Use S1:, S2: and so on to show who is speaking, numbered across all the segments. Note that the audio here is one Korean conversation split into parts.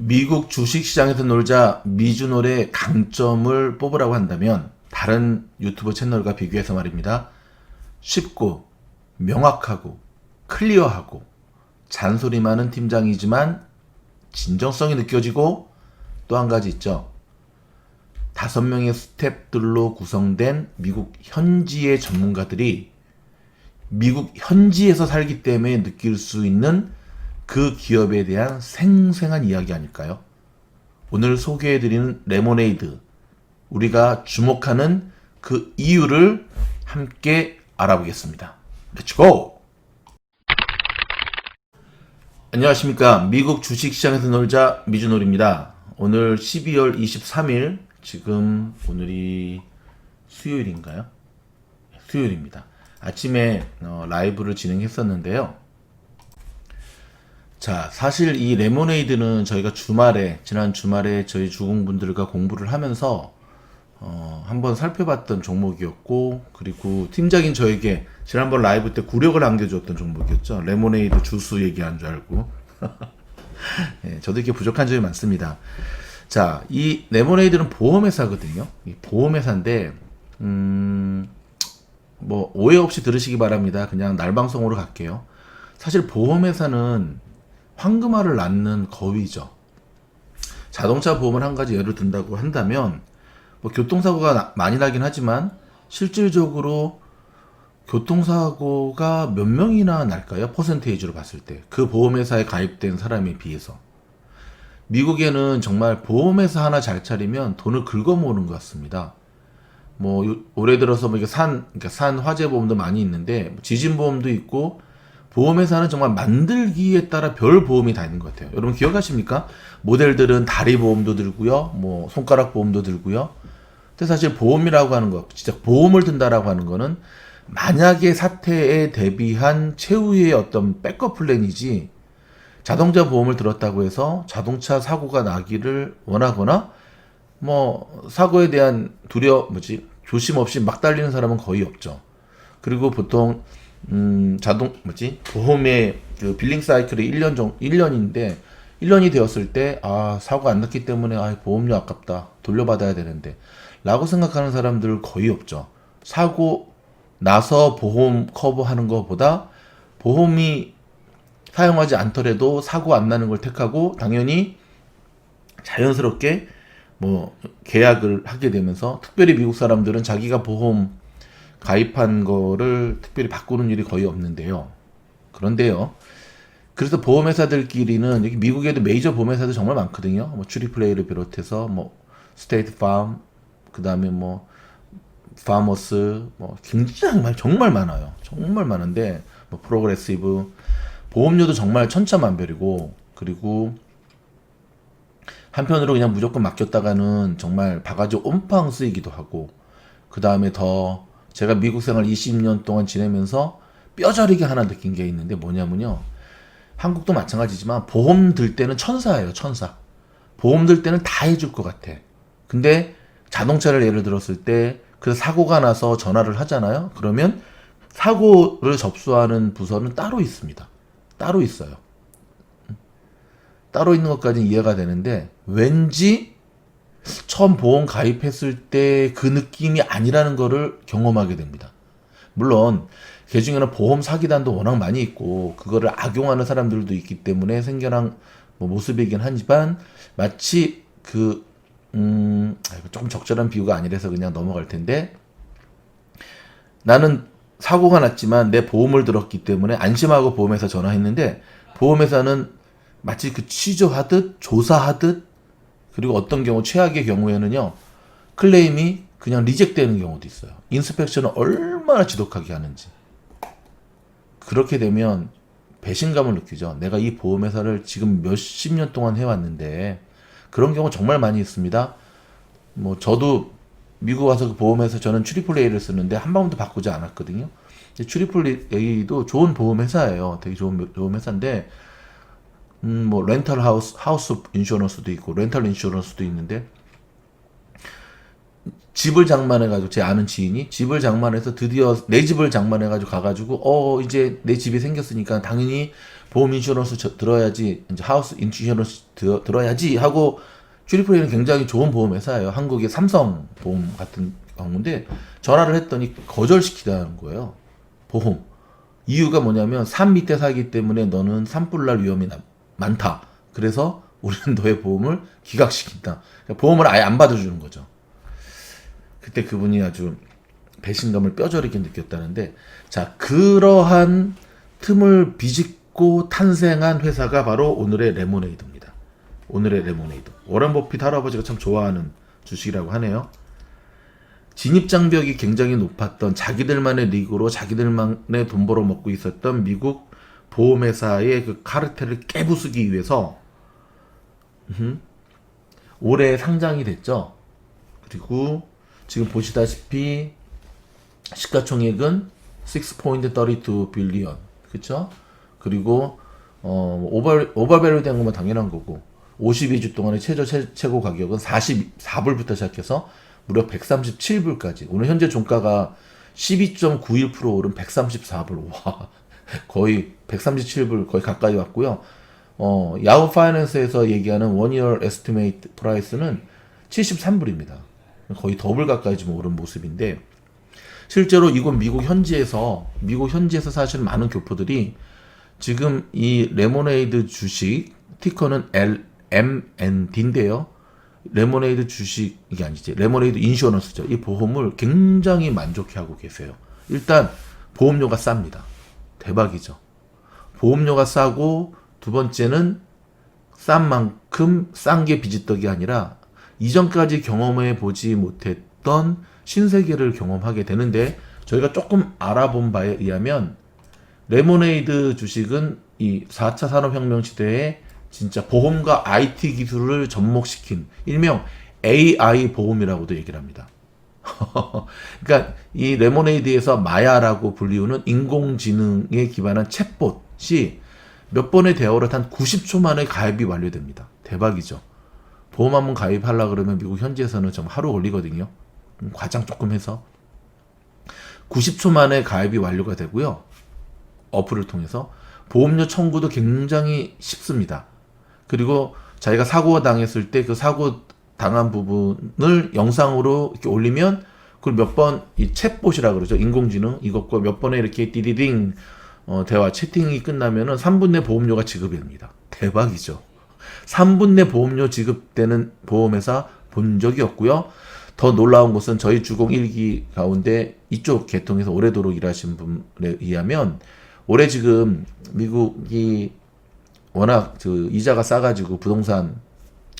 S1: 미국 주식시장에서 놀자 미주놀의 강점을 뽑으라고 한다면 다른 유튜브 채널과 비교해서 말입니다. 쉽고 명확하고 클리어하고 잔소리 많은 팀장이지만 진정성이 느껴지고 또 한 가지 있죠. 다섯 명의 스탭들로 구성된 미국 현지의 전문가들이 미국 현지에서 살기 때문에 느낄 수 있는 그 기업에 대한 생생한 이야기 아닐까요? 오늘 소개해드리는 레모네이드, 우리가 주목하는 그 이유를 함께 알아보겠습니다. 렛츠고! 안녕하십니까. 미국 주식시장에서 놀자 미주놀입니다. 오늘 12월 23일, 지금 오늘이 수요일인가요? 수요일입니다. 아침에 어, 라이브를 진행했었는데요. 자, 사실 이 레모네이드는 저희가 주말에, 지난 주말에 저희 주공분들과 공부를 하면서, 어, 한번 살펴봤던 종목이었고, 그리고 팀장인 저에게 지난번 라이브 때 구력을 안겨주었던 종목이었죠. 레모네이드 주스 얘기한 줄 알고. 예, 저도 이렇게 부족한 점이 많습니다. 자, 이 레모네이드는 보험회사거든요. 이 보험회사인데, 음, 뭐, 오해 없이 들으시기 바랍니다. 그냥 날방송으로 갈게요. 사실 보험회사는 황금알을 낳는 거위죠. 자동차 보험을 한 가지 예를 든다고 한다면 뭐 교통사고가 나- 많이 나긴 하지만 실질적으로 교통사고가 몇 명이나 날까요? 퍼센테이지로 봤을 때. 그 보험회사에 가입된 사람에 비해서. 미국에는 정말 보험회사 하나 잘 차리면 돈을 긁어모으는 것 같습니다. 뭐 요- 올해 들어서 뭐 이게 산, 그러니까 산 화재 보험도 많이 있는데 뭐 지진 보험도 있고 보험회사는 정말 만들기에 따라 별 보험이 다 있는 것 같아요. 여러분 기억하십니까? 모델들은 다리 보험도 들고요, 뭐 손가락 보험도 들고요. 근데 사실 보험이라고 하는 거, 진짜 보험을 든다라고 하는 거는 만약의 사태에 대비한 최후의 어떤 백업 플랜이지 자동차 보험을 들었다고 해서 자동차 사고가 나기를 원하거나 뭐 사고에 대한 두려 뭐지 조심 없이 막 달리는 사람은 거의 없죠. 그리고 보통 음 자동 뭐지? 보험의 그 빌링 사이클이 1년 정 1년인데 1년이 되었을 때 아 사고 안 났기 때문에 아 보험료 아깝다. 돌려받아야 되는데. 라고 생각하는 사람들 거의 없죠. 사고 나서 보험 커버하는 것보다 보험이 사용하지 않더라도 사고 안 나는 걸 택하고 당연히 자연스럽게 뭐 계약을 하게 되면서 특별히 미국 사람들은 자기가 보험 가입한 거를 특별히 바꾸는 일이 거의 없는데요. 그런데요. 그래서 보험회사들끼리는 여기 미국에도 메이저 보험회사들 정말 많거든요. 뭐 추리플레이를 비롯해서 뭐 스테이트 팜, 그 다음에 뭐 파머스, 뭐 굉장히 많 정말 많아요. 정말 많은데 뭐 프로그레시브 보험료도 정말 천차만별이고 그리고 한편으로 그냥 무조건 맡겼다가는 정말 바가지 온팡 쓰이기도 하고 그 다음에 더 제가 미국 생활 20년 동안 지내면서 뼈저리게 하나 느낀 게 있는데 뭐냐면요. 한국도 마찬가지지만 보험 들 때는 천사예요 천사. 보험 들 때는 다 해줄 것 같아. 근데 자동차를 예를 들었을 때 그 사고가 나서 전화를 하잖아요. 그러면 사고를 접수하는 부서는 따로 있습니다. 따로 있어요. 따로 있는 것까지는 이해가 되는데 왠지 처음 보험 가입했을 때 그 느낌이 아니라는 거를 경험하게 됩니다. 물론 그 중에는 보험 사기단도 워낙 많이 있고 그거를 악용하는 사람들도 있기 때문에 생겨난 뭐 모습이긴 하지만 마치 그 음, 조금 적절한 비유가 아니라서 그냥 넘어갈 텐데 나는 사고가 났지만 내 보험을 들었기 때문에 안심하고 보험회사 전화했는데 보험회사는 마치 그 취조하듯 조사하듯 그리고 어떤 경우 최악의 경우에는요 클레임이 그냥 리젝되는 경우도 있어요. 인스펙션을 얼마나 지독하게 하는지 그렇게 되면 배신감을 느끼죠. 내가 이 보험회사를 지금 몇십 년 동안 해왔는데 그런 경우 정말 많이 있습니다. 뭐 저도 미국 와서 그 보험회사 저는 트리플레이를 쓰는데 한 번도 바꾸지 않았거든요. 트리플레이도 좋은 보험회사예요. 되게 좋은 보험회사인데 음, 뭐 렌탈 하우스 하우스 인슈런스도 있고 렌탈 인슈런스도 있는데 집을 장만해 가지고 제 아는 지인이 집을 장만해서 드디어 내 집을 장만해 가지고 가 가지고 어 이제 내 집이 생겼으니까 당연히 보험 인슈런스 저- 들어야지 이제 하우스 인슈런스 들, 들어야지 하고 츄리프레이는 굉장히 좋은 보험 회사예요. 한국의 삼성 보험 같은 경우인데 전화를 했더니 거절시키다는 거예요. 보험. 이유가 뭐냐면 산 밑에 살기 때문에 너는 산불 날 위험이 나- 많다. 그래서 우리는 너의 보험을 기각시킨다. 그러니까 보험을 아예 안 받아주는 거죠. 그때 그분이 아주 배신감을 뼈저리게 느꼈다는데 자 그러한 틈을 비집고 탄생한 회사가 바로 오늘의 레모네이드입니다. 오늘의 레모네이드. 워렌 버핏 할아버지가 참 좋아하는 주식이라고 하네요. 진입 장벽이 굉장히 높았던 자기들만의 리그로 자기들만의 돈 벌어 먹고 있었던 미국 보험회사의 그 카르텔을 깨부수기 위해서 음흠, 올해 상장이 됐죠. 그리고 지금 보시다시피 시가총액은 6.32 빌리언 그쵸? 그리고 어 오버 오버밸류 된 거면 당연한 거고 52주 동안의 최저 최, 최고 가격은 44불부터 시작해서 무려 137불까지 오늘 현재 종가가 12.91% 오른 134불 와 거의 137불 거의 가까이 왔고요. 어 야후 파이낸스에서 얘기하는 원이어 에스티메이트 프라이스는 73불입니다. 거의 더블 가까이 좀 오른 모습인데 실제로 이건 미국 현지에서 미국 현지에서 사실 많은 교포들이 지금 이 레모네이드 주식 티커는 L MND인데요. 레모네이드 주식이 아니지 레모네이드 인슈런스죠. 이 보험을 굉장히 만족해하고 계세요. 일단 보험료가 쌉니다. 대박이죠. 보험료가 싸고 두 번째는 싼 만큼 싼 게 비지떡이 아니라 이전까지 경험해 보지 못했던 신세계를 경험하게 되는데 저희가 조금 알아본 바에 의하면 레모네이드 주식은 이 4차 산업혁명 시대에 진짜 보험과 IT 기술을 접목시킨 일명 AI 보험이라고도 얘기를 합니다. 그러니까 이 레모네이드에서 마야라고 불리우는 인공지능에 기반한 챗봇이 몇 번의 대화를 한 90초 만에 가입이 완료됩니다. 대박이죠. 보험 한번 가입하려 그러면 미국 현지에서는 좀 하루 걸리거든요. 음, 과장 조금 해서 90초 만에 가입이 완료가 되고요. 어플을 통해서 보험료 청구도 굉장히 쉽습니다. 그리고 자기가 사고가 당했을 때 그 사고 당한 부분을 영상으로 이렇게 올리면 그걸 몇 번 이 챗봇이라 그러죠. 인공지능 이것과 몇 번에 이렇게 띠디딩 어, 대화 채팅이 끝나면은 3분 내 보험료가 지급이 됩니다. 대박이죠. 3분 내 보험료 지급되는 보험회사 본 적이 없고요. 더 놀라운 것은 저희 주공 1기 가운데 이쪽 계통에서 오래도록 일하신 분에 의하면 올해 지금 미국이 워낙 그 이자가 싸가지고 부동산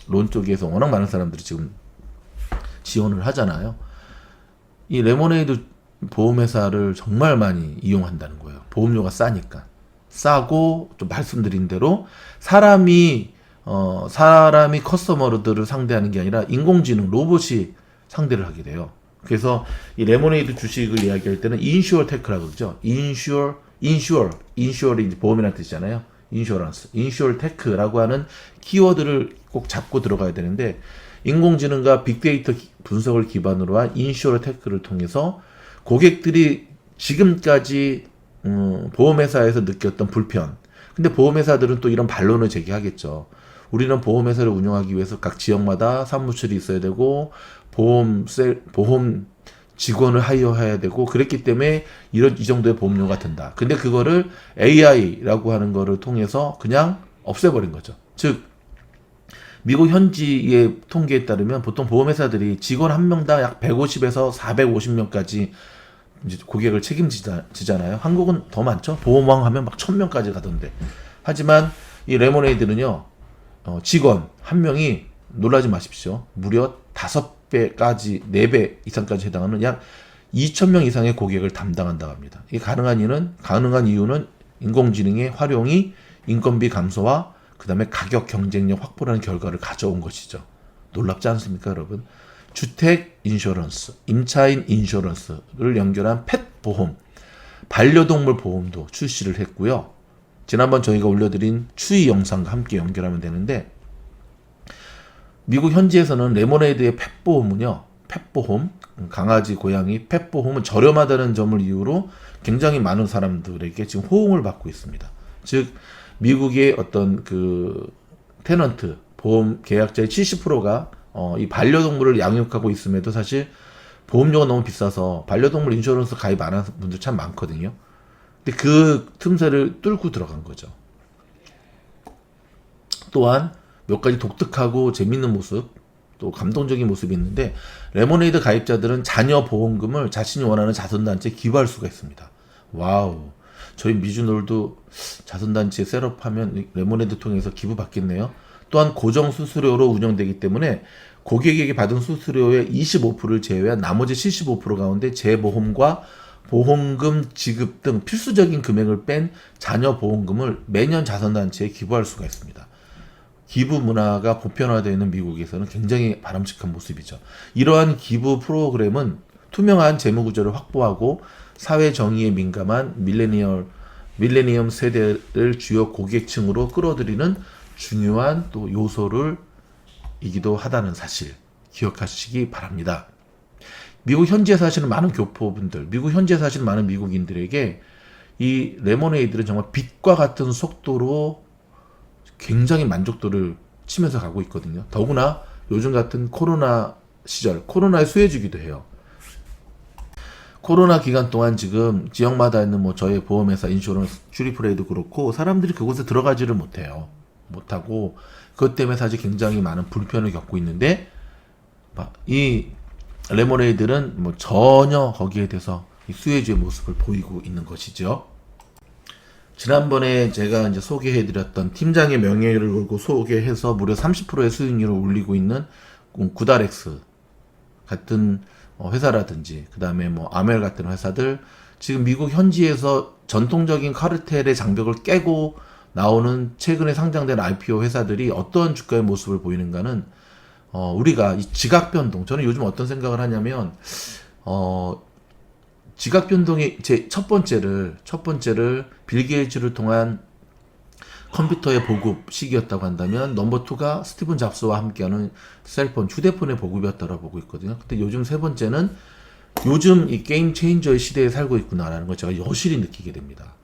S1: 론 쪽에서 워낙 많은 사람들이 지금 지원을 하잖아요. 이 레모네이드 보험회사를 정말 많이 이용한다는 거예요. 보험료가 싸니까. 싸고 좀 말씀드린 대로 사람이 어 사람이 커스터머들을 상대하는 게 아니라 인공지능 로봇이 상대를 하게 돼요. 그래서 이 레모네이드 주식을 이야기할 때는 인슈어 테크라고 그러죠. 인슈어 인슈어이 이제 보험이라는 뜻이잖아요. 인슈어런스, 인슈어 테크라고 하는 키워드를 꼭 잡고 들어가야 되는데 인공지능과 빅데이터 기- 분석을 기반으로 한 인슈어 테크를 통해서 고객들이 지금까지 음, 보험회사에서 느꼈던 불편. 근데 보험회사들은 또 이런 반론을 제기하겠죠. 우리는 보험회사를 운영하기 위해서 각 지역마다 사무실이 있어야 되고 보험 셀 보험 직원을 하이어해야 되고 그랬기 때문에 이런 이 정도의 보험료가 든다. 근데 그거를 AI라고 하는 거를 통해서 그냥 없애버린 거죠. 즉 미국 현지의 통계에 따르면 보통 보험회사들이 직원 한 명당 약 150에서 450명까지 이제 고객을 책임지잖아요. 한국은 더 많죠. 보험왕 하면 막 1000명까지 가던데. 하지만 이 레모네이드는요. 어, 직원 한 명이 놀라지 마십시오. 무려 5 배까지 4배 이상까지 해당하는 약 2,000명 이상의 고객을 담당한다고 합니다. 이게 가능한 이유는 가능한 이유는 인공지능의 활용이 인건비 감소와 그다음에 가격 경쟁력 확보라는 결과를 가져온 것이죠. 놀랍지 않습니까, 여러분? 주택 인슈런스, 임차인 인슈런스를 연결한 펫 보험, 반려동물 보험도 출시를 했고요. 지난번 저희가 올려드린 추이 영상과 함께 연결하면 되는데 미국 현지에서는 레모네이드의 펫보험은요, 펫보험, 강아지, 고양이 펫보험은 저렴하다는 점을 이유로 굉장히 많은 사람들에게 지금 호응을 받고 있습니다. 즉, 미국의 어떤 그 테넌트 보험 계약자의 70%가 어, 이 반려동물을 양육하고 있음에도 사실 보험료가 너무 비싸서 반려동물 인슈런스 가입 안 하는 분들 참 많거든요. 근데 그 틈새를 뚫고 들어간 거죠. 또한 몇 가지 독특하고 재밌는 모습, 또 감동적인 모습이 있는데 레모네이드 가입자들은 자녀 보험금을 자신이 원하는 자선단체에 기부할 수가 있습니다. 와우. 저희 미주놀도 자선단체에 셋업하면 레모네이드 통해서 기부 받겠네요. 또한 고정 수수료로 운영되기 때문에 고객에게 받은 수수료의 25%를 제외한 나머지 75% 가운데 재보험과 보험금 지급 등 필수적인 금액을 뺀 자녀 보험금을 매년 자선단체에 기부할 수가 있습니다. 기부 문화가 보편화되어 있는 미국에서는 굉장히 바람직한 모습이죠. 이러한 기부 프로그램은 투명한 재무 구조를 확보하고 사회 정의에 민감한 밀레니얼 밀레니엄 세대를 주요 고객층으로 끌어들이는 중요한 또 요소를 이기도 하다는 사실 기억하시기 바랍니다. 미국 현지에 사시는 많은 교포분들, 미국 현지에 사시는 많은 미국인들에게 이 레모네이드는 정말 빛과 같은 속도로 굉장히 만족도를 치면서 가고 있거든요. 더구나 요즘 같은 코로나 시절, 코로나의 수혜주기도 해요. 코로나 기간 동안 지금 지역마다 있는 뭐 저희 보험회사 인슈런스 슈리프레이도 그렇고 사람들이 그곳에 들어가지를 못해요. 못하고 그것 때문에 사실 굉장히 많은 불편을 겪고 있는데 이 레모네이드는 뭐 전혀 거기에 대해서 이 수혜주의 모습을 보이고 있는 것이죠. 지난번에 제가 이제 소개해드렸던 팀장의 명예를 걸고 소개해서 무려 30%의 수익률을 올리고 있는 구다렉스 같은 어, 회사라든지 그 다음에 뭐 아멜 같은 회사들 지금 미국 현지에서 전통적인 카르텔의 장벽을 깨고 나오는 최근에 상장된 IPO 회사들이 어떤 주가의 모습을 보이는가는 어, 우리가 이 지각 변동 저는 요즘 어떤 생각을 하냐면 어, 지각 변동의 제 첫 번째를 첫 번째를 빌 게이츠를 통한 컴퓨터의 보급 시기였다고 한다면 넘버 투가 스티븐 잡스와 함께하는 셀폰 휴대폰의 보급이었다고 보고 있거든요. 근데 요즘 세 번째는 요즘 이 게임 체인저의 시대에 살고 있구나라는 걸 제가 여실히 느끼게 됩니다.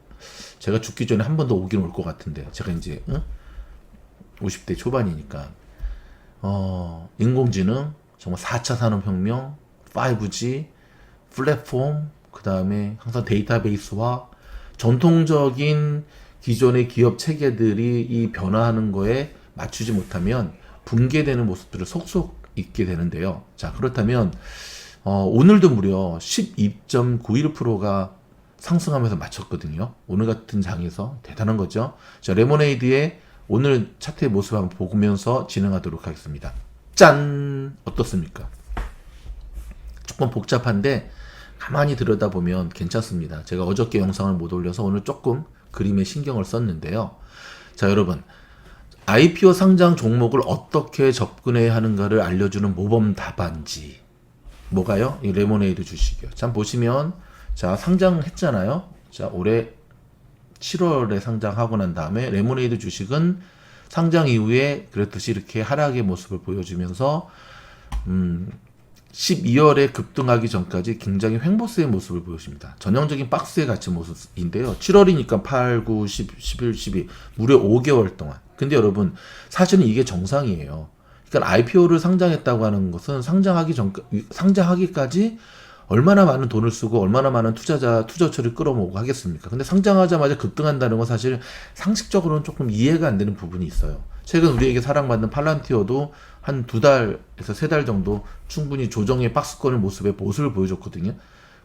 S1: 제가 죽기 전에 한 번 더 오긴 올 것 같은데 제가 이제 응? 50대 초반이니까 어, 인공지능 정말 4차 산업혁명 5G 플랫폼 그 다음에 항상 데이터베이스와 전통적인 기존의 기업 체계들이 이 변화하는 거에 맞추지 못하면 붕괴되는 모습들을 속속 있게 되는데요. 자, 그렇다면, 어, 오늘도 무려 12.91%가 상승하면서 맞췄거든요. 오늘 같은 장에서 대단한 거죠. 자, 레모네이드의 오늘 차트의 모습 한번 보면서 진행하도록 하겠습니다. 짠! 어떻습니까? 조금 복잡한데 가만히 들여다보면 괜찮습니다. 제가 어저께 영상을 못 올려서 오늘 조금 그림에 신경을 썼는데요. 자, 여러분. IPO 상장 종목을 어떻게 접근해야 하는가를 알려주는 모범 답안지. 뭐가요? 이 레모네이드 주식이요. 참 보시면, 자, 상장했잖아요. 자, 올해 7월에 상장하고 난 다음에 레모네이드 주식은 상장 이후에 그랬듯이 이렇게 하락의 모습을 보여주면서, 음, 12월에 급등하기 전까지 굉장히 횡보세의 모습을 보여줍니다. 전형적인 박스의 가치 모습인데요. 7월이니까 8, 9, 10, 11, 12 무려 5개월 동안. 근데 여러분 사실은 이게 정상이에요. 그러니까 IPO를 상장했다고 하는 것은 상장하기 전 상장하기까지 얼마나 많은 돈을 쓰고 얼마나 많은 투자자 투자처를 끌어모으고 하겠습니까? 근데 상장하자마자 급등한다는 건 사실 상식적으로는 조금 이해가 안 되는 부분이 있어요. 최근 우리에게 사랑받는 팔란티어도 한 두 달에서 세 달 정도 충분히 조정의 박스권의 모습의 모습을 보여줬거든요.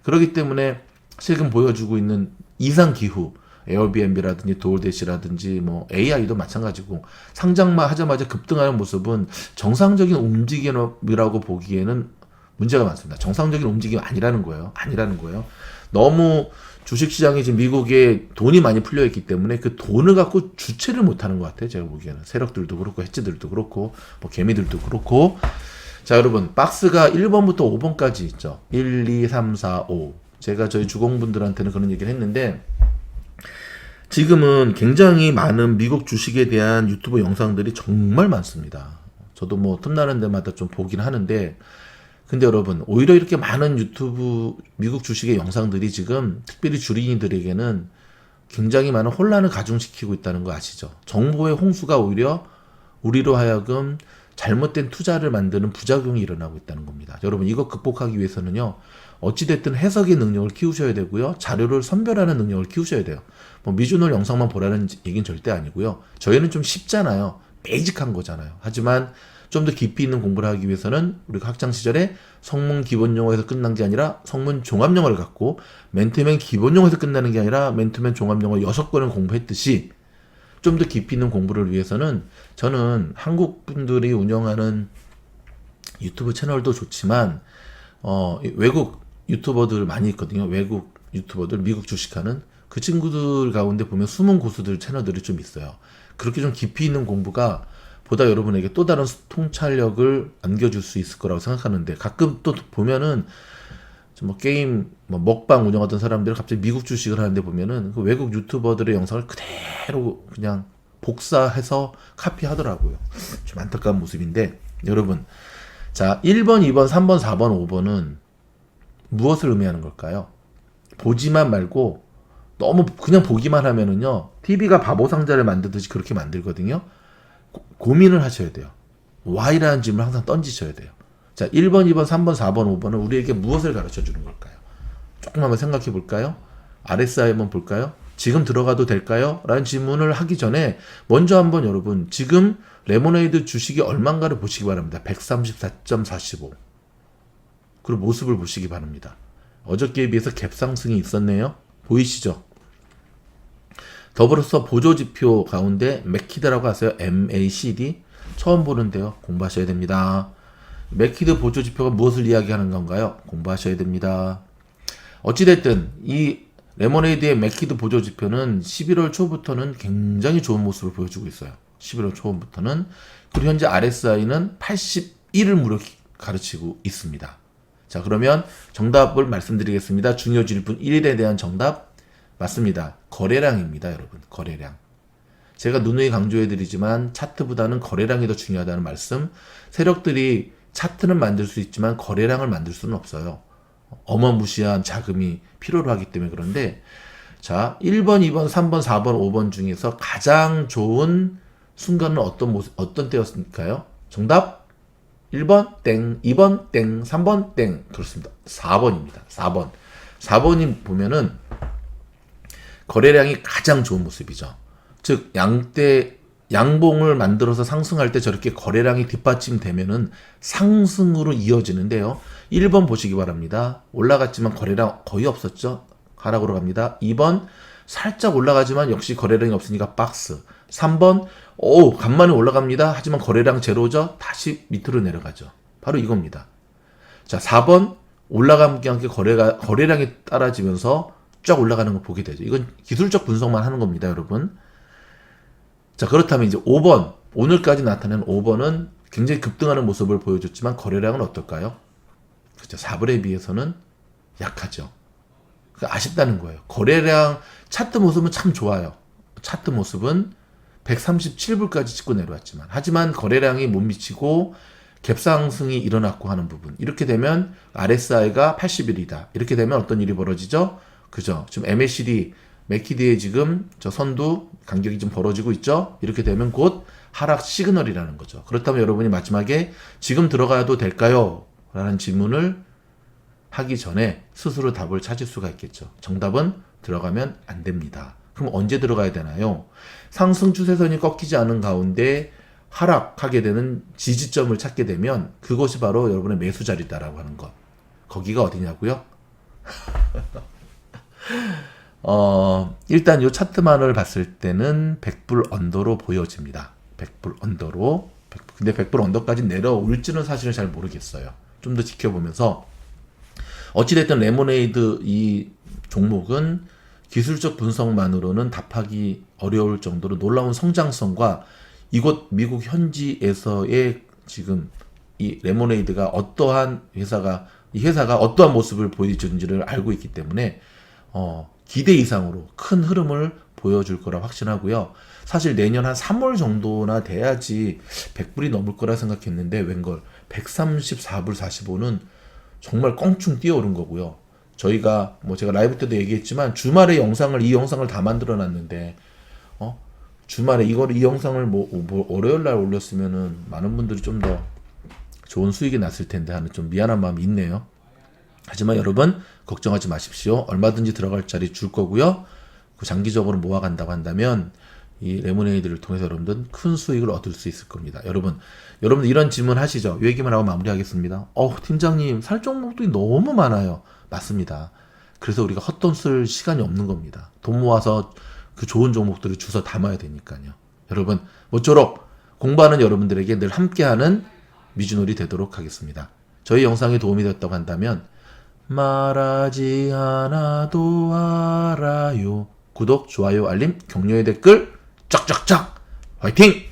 S1: 그렇기 때문에 최근 보여주고 있는 이상 기후, 에어비앤비라든지 도어대시라든지 뭐 AI도 마찬가지고 상장만 하자마자 급등하는 모습은 정상적인 움직임이라고 보기에는 문제가 많습니다. 정상적인 움직임이 아니라는 거예요. 아니라는 거예요. 너무 주식시장이 지금 미국에 돈이 많이 풀려 있기 때문에 그 돈을 갖고 주체를 못하는 것 같아요. 제가 보기에는 세력들도 그렇고 해치들도 그렇고 뭐 개미들도 그렇고 자 여러분 박스가 1번부터 5번까지 있죠. 1, 2, 3, 4, 5 제가 저희 주공분들한테는 그런 얘기를 했는데 지금은 굉장히 많은 미국 주식에 대한 유튜브 영상들이 정말 많습니다. 저도 뭐 틈나는 데마다 좀 보긴 하는데 근데 여러분 오히려 이렇게 많은 유튜브 미국 주식의 영상들이 지금 특별히 주린이들에게는 굉장히 많은 혼란을 가중시키고 있다는 거 아시죠? 정보의 홍수가 오히려 우리로 하여금 잘못된 투자를 만드는 부작용이 일어나고 있다는 겁니다. 여러분 이거 극복하기 위해서는요. 어찌됐든 해석의 능력을 키우셔야 되고요. 자료를 선별하는 능력을 키우셔야 돼요. 뭐 미주놀 영상만 보라는 얘기는 절대 아니고요. 저희는 좀 쉽잖아요. 베이직한 거잖아요. 하지만 좀 더 깊이 있는 공부를 하기 위해서는 우리가 학창 시절에 성문 기본 용어에서 끝난 게 아니라 성문 종합 용어를 갖고 멘트맨 기본 용어에서 끝나는 게 아니라 멘트맨 종합 용어 여섯 권을 공부했듯이 좀 더 깊이 있는 공부를 위해서는 저는 한국 분들이 운영하는 유튜브 채널도 좋지만 어이 외국 유튜버들 많이 있거든요. 외국 유튜버들 미국 주식하는 그 친구들 가운데 보면 숨은 고수들 채널들이 좀 있어요. 그렇게 좀 깊이 있는 공부가 보다 여러분에게 또 다른 통찰력을 안겨줄 수 있을 거라고 생각하는데 가끔 또 보면은 뭐 게임 뭐 먹방 운영하던 사람들이 갑자기 미국 주식을 하는데 보면은 그 외국 유튜버들의 영상을 그대로 그냥 복사해서 카피하더라고요. 좀 안타까운 모습인데 여러분 자 1번, 2번, 3번, 4번, 5번은 무엇을 의미하는 걸까요? 보지만 말고 너무 그냥 보기만 하면은요 TV가 바보 상자를 만들듯이 그렇게 만들거든요. 고, 고민을 하셔야 돼요. Y라는 질문을 항상 던지셔야 돼요. 자, 1번, 2번, 3번, 4번, 5번은 우리에게 무엇을 가르쳐 주는 걸까요? 조금 한번 생각해 볼까요? RSI 한번 볼까요? 지금 들어가도 될까요? 라는 질문을 하기 전에 먼저 한번 여러분 지금 레모네이드 주식이 얼만가를 보시기 바랍니다. 134.45 그리고 모습을 보시기 바랍니다. 어저께에 비해서 갭 상승이 있었네요. 보이시죠? 더불어서 보조지표 가운데 맥키드라고 하세요. MACD 처음 보는데요. 공부하셔야 됩니다. 맥키드 보조지표가 무엇을 이야기하는 건가요? 공부하셔야 됩니다. 어찌됐든 이 레모네이드의 맥키드 보조지표는 11월 초부터는 굉장히 좋은 모습을 보여주고 있어요. 11월 초부터는 그리고 현재 RSI는 81을 무려 가르치고 있습니다. 자 그러면 정답을 말씀드리겠습니다. 중요 질문 1일에 대한 정답 맞습니다. 거래량입니다, 여러분. 거래량. 제가 누누이 강조해드리지만 차트보다는 거래량이 더 중요하다는 말씀. 세력들이 차트는 만들 수 있지만 거래량을 만들 수는 없어요. 어마무시한 자금이 필요로 하기 때문에 그런데 자 1번, 2번, 3번, 4번, 5번 중에서 가장 좋은 순간은 어떤 모습, 어떤 때였을까요? 정답 1번 땡, 2번 땡, 3번 땡 그렇습니다. 4번입니다. 4번. 4번이 보면은 거래량이 가장 좋은 모습이죠. 즉 양대 양봉을 만들어서 상승할 때 저렇게 거래량이 뒷받침되면은 상승으로 이어지는데요. 1번 보시기 바랍니다. 올라갔지만 거래량 거의 없었죠. 하락으로 갑니다. 2번 살짝 올라가지만 역시 거래량이 없으니까 박스. 3번 오 간만에 올라갑니다. 하지만 거래량 제로죠. 다시 밑으로 내려가죠. 바로 이겁니다. 자 4번 올라감기 함께 거래가 거래량이 따라지면서 쫙 올라가는 거 보게 되죠. 이건 기술적 분석만 하는 겁니다, 여러분. 자, 그렇다면 이제 5번, 오늘까지 나타낸 5번은 굉장히 급등하는 모습을 보여줬지만 거래량은 어떨까요? 그렇죠. 4번에 비해서는 약하죠. 그러니까 아쉽다는 거예요. 거래량, 차트 모습은 참 좋아요. 차트 모습은 137불까지 찍고 내려왔지만, 하지만 거래량이 못 미치고 갭상승이 일어났고 하는 부분. 이렇게 되면 RSI가 80일이다. 이렇게 되면 어떤 일이 벌어지죠? 그죠? 지금 MACD, 맥키드의 지금 저 선두 간격이 좀 벌어지고 있죠? 이렇게 되면 곧 하락 시그널이라는 거죠. 그렇다면 여러분이 마지막에 지금 들어가도 될까요? 라는 질문을 하기 전에 스스로 답을 찾을 수가 있겠죠. 정답은 들어가면 안 됩니다. 그럼 언제 들어가야 되나요? 상승 추세선이 꺾이지 않은 가운데 하락하게 되는 지지점을 찾게 되면 그것이 바로 여러분의 매수 자리다라고 하는 것. 거기가 어디냐고요? 어, 일단 이 차트만을 봤을 때는 100불 언더로 보여집니다. 100불 언더로. 100, 근데 100불 언더까지 내려올지는 사실은 잘 모르겠어요. 좀 더 지켜보면서. 어찌됐든 레모네이드 이 종목은 기술적 분석만으로는 답하기 어려울 정도로 놀라운 성장성과 이곳 미국 현지에서의 지금 이 레모네이드가 어떠한 회사가 이 회사가 어떠한 모습을 보여주는지를 알고 있기 때문에 어, 기대 이상으로 큰 흐름을 보여줄 거라 확신하고요. 사실 내년 한 3월 정도나 돼야지 100불이 넘을 거라 생각했는데 웬걸 134불 45는 정말 껑충 뛰어오른 거고요. 저희가 뭐 제가 라이브 때도 얘기했지만 주말에 영상을 이 영상을 다 만들어 놨는데 어 주말에 이걸 이 영상을 뭐, 뭐 월요일 날 올렸으면은 많은 분들이 좀 더 좋은 수익이 났을 텐데 하는 좀 미안한 마음이 있네요. 하지만 여러분 걱정하지 마십시오. 얼마든지 들어갈 자리 줄 거고요. 그 장기적으로 모아간다고 한다면 이 레모네이드를 통해서 여러분들 큰 수익을 얻을 수 있을 겁니다. 여러분, 여러분 이런 질문 하시죠. 이 얘기만 하고 마무리하겠습니다. 어, 팀장님 살 종목들이 너무 많아요. 맞습니다. 그래서 우리가 헛돈 쓸 시간이 없는 겁니다. 돈 모아서 그 좋은 종목들을 주워 담아야 되니까요. 여러분, 모쪼록 공부하는 여러분들에게 늘 함께하는 미주놀이 되도록 하겠습니다. 저희 영상이 도움이 되었다고 한다면 말하지 않아도 알아요. 구독, 좋아요, 알림, 격려의 댓글 쫙쫙쫙 화이팅!